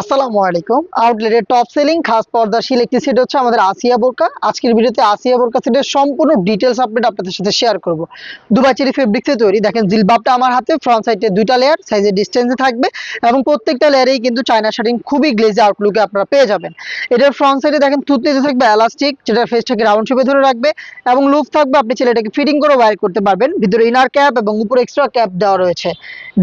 আসসালামু আলাইকুম। আউটলেটের top selling খাস পর্দাশীল একটি সেট হচ্ছে আমাদের আসিয়া বোরকা আজকের ভিডিওতে আসিয়া বোরকা সেটের সম্পূর্ণ ডিটেলস আপডেট আপনাদের সাথে শেয়ার করব। দুবাই চেরি ফেব্রিক্সে তৈরি। দেখেন, জিলবাবটা আমার হাতে ফ্রন্ট সাইডে দুইটা লেয়ার সাইজের ডিস্টেন্সে থাকবে এবং প্রত্যেকটা লেয়ারেই কিন্তু চায়না শার্টিং খুবই গ্লেজি আউটলুকে আপনারা পেয়ে যাবেন। এটার ফ্রন্ট সাইডে দেখেন থুতনিতে থাকবে এলাস্টিক যেটা ফেসটাকে রাউন্ড শেপে ধরে রাখবে এবং লুপ থাকবে, আপনি ছেলেটাকে ফিটিং করে ওয়্যার করতে পারবেন। ভিতরে ইনার ক্যাপ এবং উপরে এক্সট্রা ক্যাপ দেওয়া রয়েছে।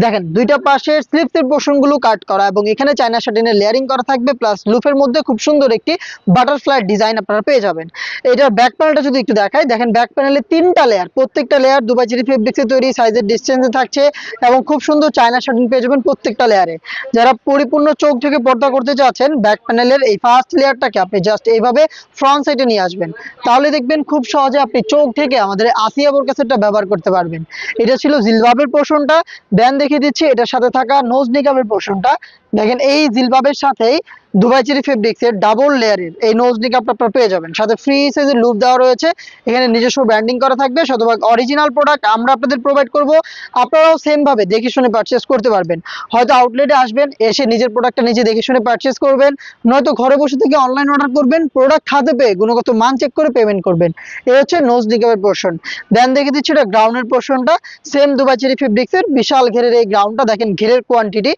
দেখেন, দুইটা পাশের স্লিপসের পোর্শনগুলো কাট করা এবং এখানে চায়না শার্টিনের লেয়ারিং করা থাকবে প্লাস লুফের মধ্যে খুব সুন্দর একটি বাটারফ্লাই ডিজাইন আপনারা পেয়ে যাবেন। এটার ব্যাক প্যানেলটা যদি একটু দেখাই, দেখেন ব্যাক প্যানেলে তিনটা লেয়ার প্রত্যেকটা লেয়ার দুবাই চেরি ফেব্রিক্সে তৈরি সাইজের ডিস্টেন্সে থাকছে, এবং খুব সুন্দর চায়না শার্টিং পেয়ে যাবেন প্রত্যেকটা লেয়ারে যারা পরিপূর্ণ চোখ থেকে পর্দা করতে চাচ্ছেন ব্যাক প্যানেলের এই ফার্স্ট লেয়ারটাকে আপনি জাস্ট এইভাবে ফ্রন্ট সাইডে নিয়ে আসবেন। তাহলে দেখবেন খুব সহজে আপনি চোখ থেকে আমাদের আসিয়া বোরকা সেটটা ব্যবহার করতে পারবেন। এটা ছিল জিলবাবের পোর্শনটা দেন দেখিয়ে দিচ্ছি এটার সাথে থাকা নোজ নিকাবের পোর্শনটা দেখেন এই জিলবাবের সাথেই দুবাই চেরি ফেব্রিক্সের ডাবল লেয়ারের এই নোজ নিকাপটা আপনারা পেয়ে যাবেন। সাথে ফ্রি সাইজের লুপ দেওয়া রয়েছে। এখানে নিজস্ব ব্র্যান্ডিং করা থাকবে। শতভাগ অরিজিনাল প্রোডাক্ট আমরা আপনাদের প্রোভাইড করব। আপনারাও সেম ভাবে দেখে শুনে পারচেস করতে পারবেন। হয়তো আউটলেটে আসবেন, এসে নিজের প্রোডাক্টটা নিজে দেখে শুনে পারচেস করবেন। নয়তো ঘরে বসে থেকে অনলাইন অর্ডার করবেন প্রোডাক্ট হাতে পেয়ে গুণগত মান চেক করে পেমেন্ট করবেন। এই হচ্ছে নোজ নিকাবের পোর্শন দেন দেখে দিচ্ছি এটা গ্রাউন্ডের পোর্শনটা সেম দুবাই চেরি ফেব্রিক্সের বিশাল ঘেরের এই গ্রাউন্ডটা দেখেন ঘেরের কোয়ান্টিটি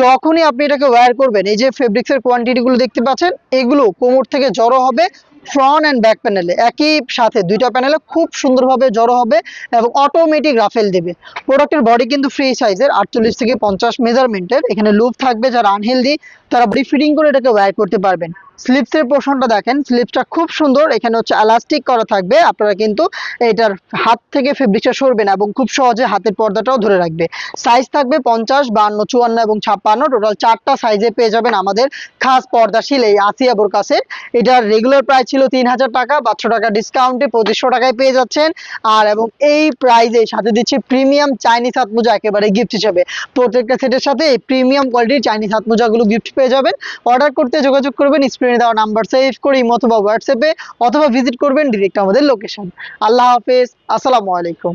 যখনই আপনি এটাকে ওয়্যার করবেন, এই যে ফেব্রিক্সের কোয়ান্টিটি গুলো দেখতে পাচ্ছেন এগুলো কোমর থেকে জড়ো হবে। ফ্রন্ট অ্যান্ড ব্যাক প্যানেলে একই সাথে দুইটা প্যানেলে খুব সুন্দরভাবে জড়ো হবে এবং অটোমেটিক রাফেল দেবে। প্রোডাক্টের বডি কিন্তু ফ্রি সাইজের আটচল্লিশ থেকে পঞ্চাশ মেজারমেন্টের এখানে লুপ থাকবে, যারা আনহেলদি তারা বডি ফিটিং করে এটাকে ওয়্যার করতে পারবেন। স্লিপসের পোর্শনটা দেখেন স্লিপসটা খুব সুন্দর। এখানে হচ্ছে এলাস্টিক করা থাকবে। আপনারা কিন্তু এটার হাত থেকে ফেব্রিকটা সরবে না এবং খুব সহজে হাতের পর্দাটাও ধরে রাখবে। সাইজ থাকবে পঞ্চাশ, বান্ন, চুয়ান্ন এবং ছাপ্পান্ন। টোটাল চারটা সাইজে পেয়ে যাবেন আমাদের খাস পর্দাশীল এই আসিয়া বোরকাসের। এটার রেগুলার প্রাইস ছিল তিন হাজার টাকা পাঁচশো টাকা ডিসকাউন্টে পঁচিশশো টাকায় পেয়ে যাচ্ছেন। আর এবং এই প্রাইজে সাথে দিচ্ছে প্রিমিয়াম চাইনিজ হাত মোজা একেবারে গিফট হিসেবে। প্রত্যেকটা সেটের সাথে এই প্রিমিয়াম কোয়ালিটির চাইনিজ হাত মোজাগুলো গিফট পেয়ে যাবেন। অর্ডার করতে যোগাযোগ করবেন স্ক্রিনে দেওয়া নাম্বার সেভ করে ইমো অথবা হোয়াটসঅ্যাপে অথবা ভিজিট করবেন ডিরেক্ট আমাদের লোকেশন আল্লাহ হাফেজ, আসসালামু আলাইকুম।